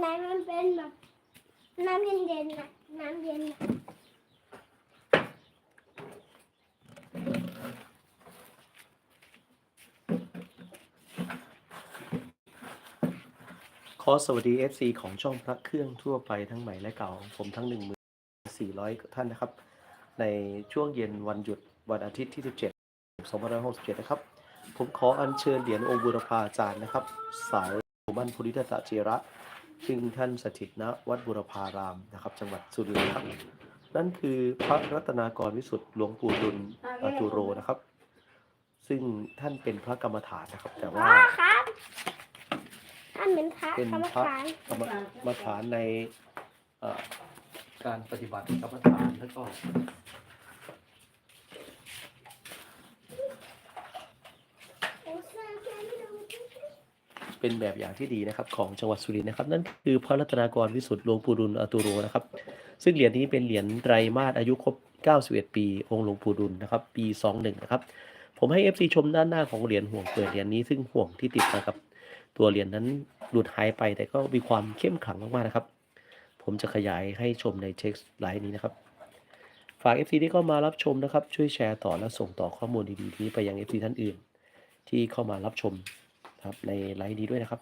ไหนมันเป็นแบบน้ำเย็นๆนะน้ำเย็นนะขอสวัสดี FC ของช่องพระเครื่องทั่วไปทั้งใหม่และเก่าของผมทั้ง1,400ท่านนะครับ ในช่วงเย็นวันหยุดวันอาทิตย์ที่ 17 2567 นะครับ ผมขออัญเชิญเหรียญองค์บุรพาจารย์นะครับ สายบ้านพุทธิตตะเจระ ซึ่งท่านสถิตณวัดบุรพารามนะครับ จังหวัดสุรินทร์ครับ นั่นคือพระรัตนากรวิสุทธิ์หลวงปู่ดุลอตุโรนะครับ ซึ่งท่านเป็นพระกรรมฐานนะครับ แต่ว่าพ่อครับท่านเป็นพระเป็นกรรมพระฐานกรรมกรรมฐานในเอ่อการปฏิบัติกรรมฐานแล้วก็ เป็นแบบอย่างที่ดีนะครับของจังหวัดสุรินทร์นะครับ นั่นคือพระรัตนากรวิสุทธิ์หลวงปู่ดุลอตุโรนะครับ ซึ่งเหรียญนี้เป็นเหรียญไตรมาสอายุครบ 91 ปี องค์หลวงปู่ดุลนะครับ ปี 21 นะครับ ผมให้ FC ชมด้านหน้าของเหรียญห่วงเปิดเหรียญนี้ซึ่งห่วงที่ติดมากับ ตัวเหรียญนั้นหลุดหายไปแต่ก็มีความเข้มขลังมากๆนะครับ ผมจะขยายให้ชมในเช็คไลน์นี้นะครับฝาก FC ที่เข้ามารับชมนะครับ ช่วยแชร์ต่อและส่งต่อข้อมูลดีๆนี้ไปยัง FC ท่านอื่น ที่เข้ามารับชม ครับในไลน์นี้ด้วยนะครับ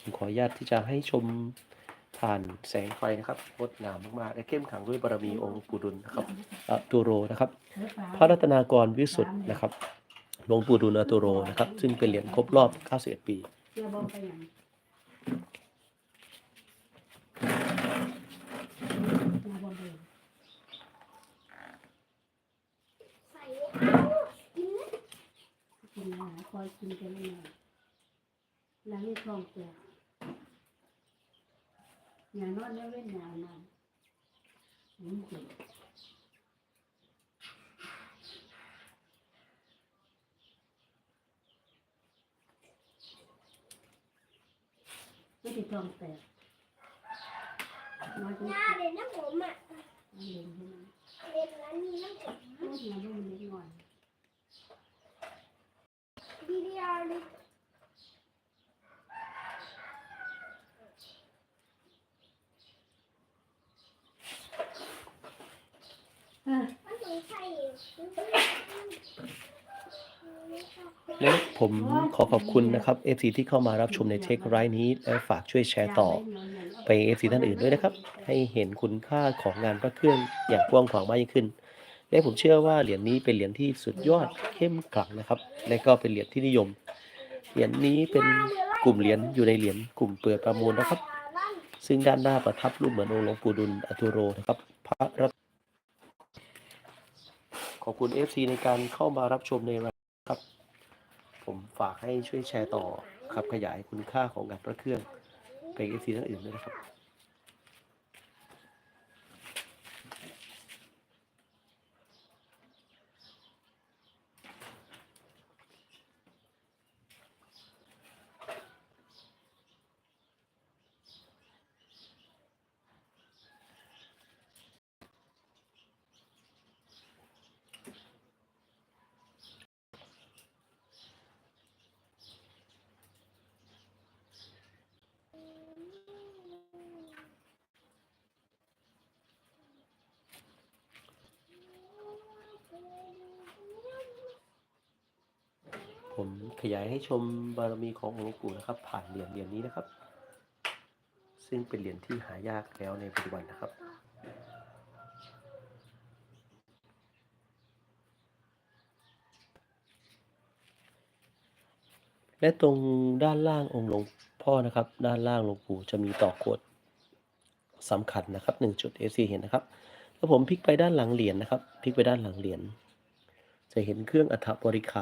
ผมขออนุญาตที่จะให้ชมผ่านแสงไฟนะครับงดงามมากๆและเข้มขังด้วยบารมีองค์ปู่ดุลนะครับอะตุโรนะครับ พระรัตนากรวิสุทธ์นะครับหลวงปู่ดูลอตุโรนะครับ ซึ่งเป็นเหรียญครบรอบ 91 ปีบอบ่ไปหยังเชื่อบ่ไปหยัง ใส่เอากินนะ กินอาหาร คอยกินกันไม่นานแล้วนี่คล่องตัวอย่านอนไม่เว้นยาวนานอืมจริงไม่ติดทองแตกน้อยจังหน้าเด่นนะผมอะ เล่นใช่ไหม เด่นแล้วมีน้ำผม โอ้ยอย่าเล่นเล็กน้อย ดีดีอาร์ดิ เออ มันเหมือนไข่อยู่ และผมขอขอบคุณนะครับ FC ที่เข้ามารับชมในเทคไลน์นี้ และฝากช่วยแชร์ต่อ ไป FC ท่านอื่นด้วยนะครับ ให้เห็นคุณค่าของงานพระเครื่องอย่างกว้างขวางมากยิ่งขึ้น และผมเชื่อว่าเหรียญนี้เป็นเหรียญที่สุดยอดเข้มขลังนะครับ และก็เป็นเหรียญที่นิยม เหรียญนี้เป็นกลุ่มเหรียญอยู่ในเหรียญกลุ่มเปิดประมูลนะครับ ซึ่งด้านหน้าประทับรูปเหมือนองค์หลวงปู่ดุลอตุโรนะครับ พระรัต ขอบคุณ FC ในการเข้ามารับชมในรายครับ ผมฝากให้ช่วยแชร์ต่อครับขยายคุณค่าของงานพระเครื่องไปอีกท่านอื่นด้วยนะครับ ผมขยายให้ชมบารมีขององค์ปู่นะครับ ผ่านเหรียญเหรียญนี้นะครับ ซึ่งเป็นเหรียญที่หายากแล้วในปัจจุบันนะครับและตรงด้านล่างองค์หลวงพ่อนะครับ ด้านล่างหลวงปู่จะมีต่อกดสำคัญนะครับหนึ่งจุด AC เห็นนะครับแล้วผมพลิกไปด้านหลังเหรียญนะครับพลิกไปด้านหลังเหรียญจะเห็นเครื่องอัฐบริขาร